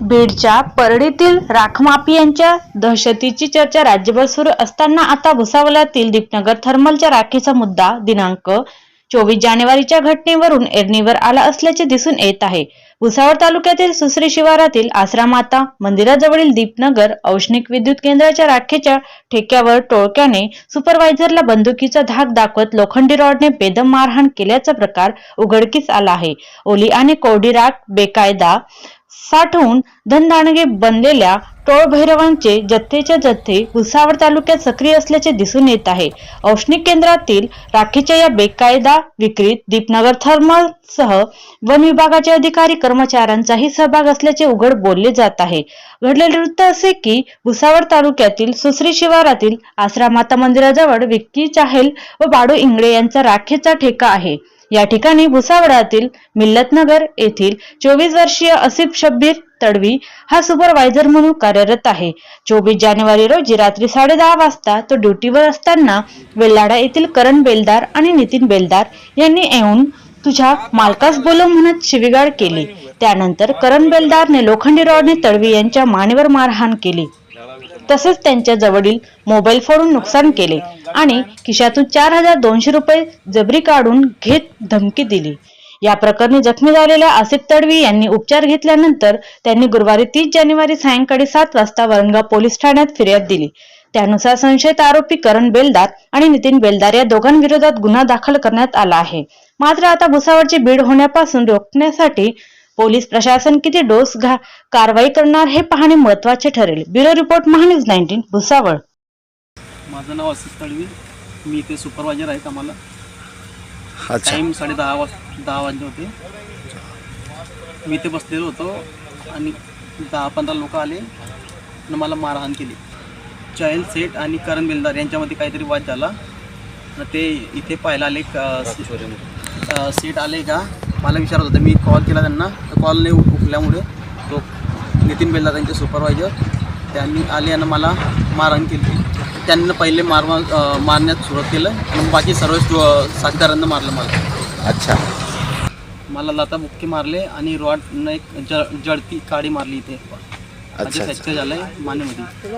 बीडच्या परडीतील राखमाफियांच्या दहशतीची चर्चा राज्यभर सुरू असताना आता भुसावळातील दीपनगर थर्मलच्या राखीचा मुद्दा दिनांक चोवीस जानेवारीच्या घटनेवरून एरणीवर आला असल्याचे दिसून येत आहे. भुसावळ तालुक्यातील सुसरी शिवारातील आसरामाता मंदिराजवळील दीपनगर औष्णिक विद्युत केंद्राच्या राखेच्या ठेक्यावर टोळक्याने सुपरवायझरला बंदुकीचा धाक दाखवत लोखंडी रॉडने बेदम मारहाण केल्याचा प्रकार उघडकीस आला आहे. ओली आणि कोरडी राख बेकायदा साठवून धनदानगे बनलेल्या टोळ भैरवांचे जथ्थेच्या जथ्थे भुसावळ तालुक्यात सक्रिय असल्याचे दिसून येत आहे. औष्णिक केंद्रातील राखीच्या या बेकायदा विक्रीत दीपनगर थर्मल सह वन विभागाचे अधिकारी कर्मचाऱ्यांचाही सहभाग असल्याचे उघड बोलले जात आहे. घडलेले वृत्त असे की भुसावळ तालुक्यातील सुसरी शिवारातील आसरा माता मंदिराजवळ विक्की चाहेल व बाडू इंगळे यांचा राखेचा ठेका आहे. या ठिकाणी भुसावळातील मिल्लतनगर येथील चोवीस वर्षीय असिफ शब्बीर तडवी हा सुपरवायझर म्हणून कार्यरत आहे. चोवीस जानेवारी रोजी रात्री साडेदहा वाजता तो ड्युटीवर असताना वेल्लाडा येथील करण बेलदार आणि नितीन बेलदार यांनी येऊन तुझ्या मालकास बोलव म्हणत शिवीगाळ केली. त्यानंतर करण बेलदारने लोखंडी रॉडने तडवी यांच्या मानेवर मारहाण केली. तसेच त्यांच्या जवळील मोबाईल फोडून नुकसान केले आणि खिशातून चार हजार दोनशे रुपये जबरी काढून घेत धमकी दिली. या प्रकरणी जखमी झालेल्या आसिफ तडवी यांनी उपचार घेतल्यानंतर त्यांनी गुरुवारी तीस जानेवारी सायंकाळी सात वाजता वरणगाव पोलीस ठाण्यात फिर्याद दिली. त्यानुसार संशयित आरोपी करण बेलदार आणि नितीन बेलदार या दोघांविरोधात गुन्हा दाखल करण्यात आला आहे. मात्र आता भुसावळची बीड होण्यापासून रोखण्यासाठी पोलीस प्रशासन किती डोस घा कारवाई करणार हे पाहणे महत्त्वाचे ठरेल. Bureau report Mahanews nineteen Bhusawal. माझं नाव आशिष तडवी. मी इथे सुपरवायझर आहे कामाला. अच्छा. टाईम साडे दहा वाज दहा वाजले होते. मी इथे बसलेलो होतो आणि दहा पंधरा लोक आले आणि मला मारहाण केली. चहल सेठ आणि करण बिलदार यांच्यामध्ये काहीतरी वाद झाला. आणि ते इथे पाहायला आले का? आले का? मला विचारत होतं मी कॉल केला त्यांना. तर कॉल नाही उठ- उठल्यामुळे तो नितीन बेल्दार त्यांचे सुपरवायझर त्यांनी आले आणि मला मारहाण केली. त्यांनी पहिले मार मारण्यात सुरुवात केलं आणि बाकी सर्व साथीदारांना मारलं मला. अच्छा. मला लाता बुक्की मारले आणि रॉडनं एक जडती काडी मारली इथे. अच्छा. फ्रॅक्चर झालंय मानेमध्ये.